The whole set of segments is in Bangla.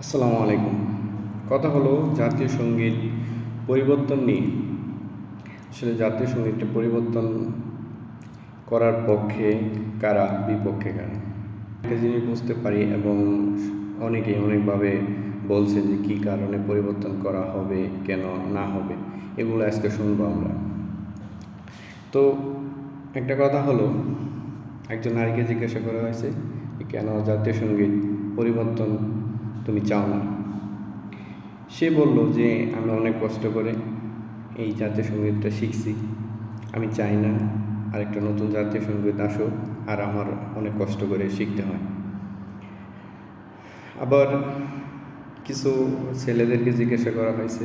আসসালামু আলাইকুম। কথা হলো জাতীয় সংগীত পরিবর্তন নিয়ে। আসলে জাতীয় সঙ্গীতটা পরিবর্তন করার পক্ষে কারা, বিপক্ষে কারা? একটা জিনিস বুঝতে পারি এবং অনেকেই অনেকভাবে বলছে যে কী কারণে পরিবর্তন করা হবে, কেন না হবে, এগুলো আজকে শুনব আমরা। তো একটা কথা হলো, একজন নারীকে জিজ্ঞাসা করা হয়েছে কেন জাতীয় সংগীত পরিবর্তন তুমি চাও না। সে বলল যে আমি অনেক কষ্ট করে এই জাতীয় সঙ্গীতটা শিখছি। আমি চাই না আরেকটা নতুন জাতীয় সংগীত আসুক আর আমার অনেক কষ্ট করে শিখতে হয়। আবার কিছু ছেলেদেরকে জিজ্ঞাসা করা হয়েছে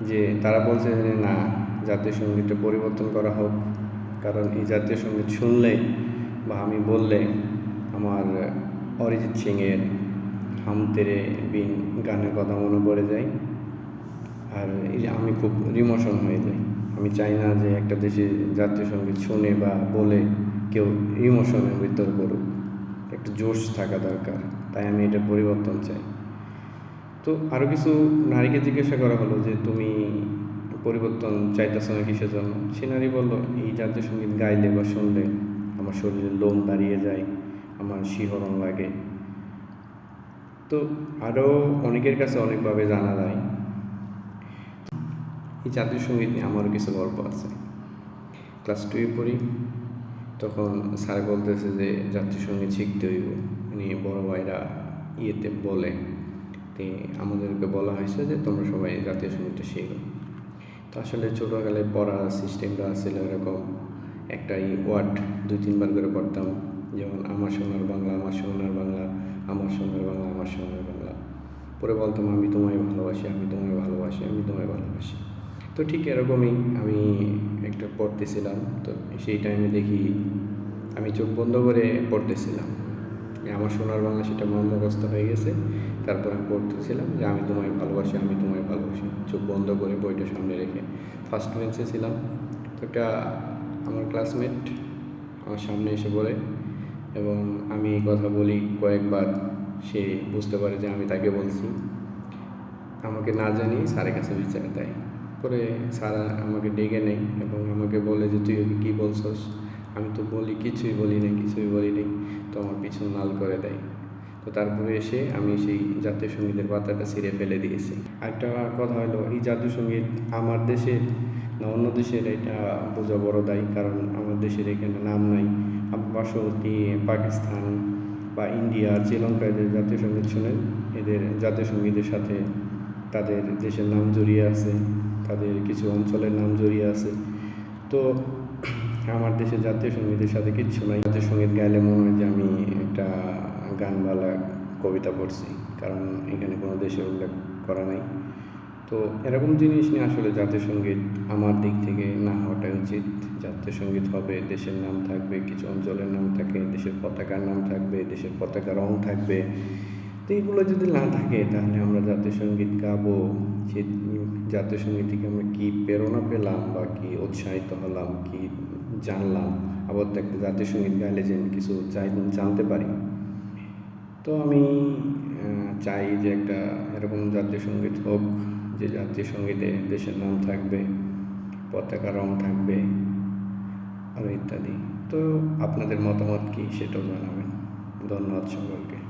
যে, তারা বলছে যে, না, জাতীয় সঙ্গীতটা পরিবর্তন করা হোক। কারণ এই জাতীয় সংগীত শুনলে বা আমি বললে আমার অরিজিৎ সিংয়ের হাম তেরে বিন গানের কথা মনে পড়ে যায়। আর আমি খুব রিমোশন হয়ে যাই। আমি চাই না যে একটা দেশে জাতীয় সংগীত শুনে বা বলে কেউ ইমোশনের ভিতর পড়ুক। একটা জোশ থাকা দরকার, তাই আমি এটা পরিবর্তন চাই। তো আরও কিছু নারীকে জিজ্ঞাসা করা হলো যে, তুমি পরিবর্তন চাইতেছ না কিসের জন্য? সে নারী বলল, এই জাতীয় সংগীত গাইলে বা শুনলে আমার শরীরের লোম দাঁড়িয়ে যায়, আমার শিহরণ লাগে। তো আরও অনেকের কাছে অনেকভাবে জানা যায়। এই জাতীয় সংগীত নিয়ে আমারও কিছু গল্প আছে। ক্লাস টুয়ে পড়ি, তখন স্যার বলতেছে যে, জাতীয় সংগীত শিখতে হইব। উনি বড় ভাইরা ইয়েতে বলে, তে আমাদেরকে বলা হয়েছে যে, তোমরা সবাই জাতীয় সঙ্গীতটা শেখো। তো আসলে ছোটোকালে পড়ার সিস্টেমটা ছিল এরকম। একটা ই ওয়ার্ড দুই তিনবার করে পড়তাম। যেমন, আমার সোনার বাংলা, আমার সোনার বাংলা। আমার সোনার বাংলা, আমার সোনার বাংলা। পরে বলতাম, আমি তোমায় ভালোবাসি, আমি তোমায় ভালোবাসি, আমি তোমায় ভালোবাসি। তো ঠিক এরকমই আমি একটা পড়তেছিলাম। তো সেই টাইমে দেখি আমি চোখ বন্ধ করে পড়তেছিলাম। আমার সোনার বাংলা সেটা মর্মগ্রস্ত হয়ে গেছে। তারপর আমি পড়তেছিলাম যে, আমি তোমায় ভালোবাসি, আমি তোমায় ভালোবাসি। চোখ বন্ধ করে বইটা সামনে রেখে ফার্স্ট বেঞ্চে ছিলাম। তো একটা আমার ক্লাসমেট আমার সামনে এসে বলে এবং আমি এই কথা বলি কয়েকবার, সে বুঝতে পারে যে আমি তাকে বলছি। আমাকে না জানি স্যারের কাছে বিচার দেয়। পরে স্যার আমাকে ডেকে নেই এবং আমাকে বলে যে, তুই ওকে কী বলছস? আমি তো বলি, কিছুই বলি না কিছুই বলি নাই। তো আমার পিছন লাল করে দেয়। তো তারপরে এসে আমি সেই জাতীয় সঙ্গীতের পাতাটা ছিঁড়ে ফেলে দিয়েছি। একটা কথা হলো, এই জাতীয় সংগীত আমার দেশের না অন্য দেশের এটা বোঝা বড় দায়ী, কারণ আমার দেশের এখানে নাম নাই। পার্শ্ববর্তী পাকিস্তান বা ইন্ডিয়া শ্রীলঙ্কা এদের জাতীয় সংগীত শোনেন। এদের জাতীয় সঙ্গীতের সাথে তাদের দেশের নাম জড়িয়ে আছে, তাদের কিছু অঞ্চলের নাম জড়িয়ে আছে। তো আমার দেশের জাতীয় সঙ্গীতের সাথে কিচ্ছু নাই। জাতীয় সংগীত গাইলে মনে হয় যে আমি একটা গানবালা কবিতা পড়ছি, কারণ এখানে কোনো দেশের উল্লেখ করা নাই। তো এরকম জিনিস নিয়ে আসলে জাতীয় সংগীত আমার দিক থেকে না হওয়াটাই উচিত। জাতীয় সংগীত হবে, দেশের নাম থাকবে, কিছু অঞ্চলের নাম থাকে, দেশের পতাকার নাম থাকবে, দেশের পতাকা রং থাকবে। তো এগুলো যদি না থাকে, তাহলে আমরা জাতীয় সংগীত গাবো সে জাতীয় সংগীত থেকে আমরা কী প্রেরণা পেলাম বা কী উৎসাহিত হলাম, কী জানলাম? আবার তো একটা জাতীয় সংগীত গাইলে যে কিছু চাই, জানতে পারি। তো আমি চাই যে একটা এরকম জাতীয় সংগীত হোক যে জাতীয় সঙ্গীতে দেশের নাম থাকবে, পতাকা রং থাকবে আরও ইত্যাদি। তো আপনাদের মতামত কী সেটাও জানাবেন। ধন্যবাদ সকলকে।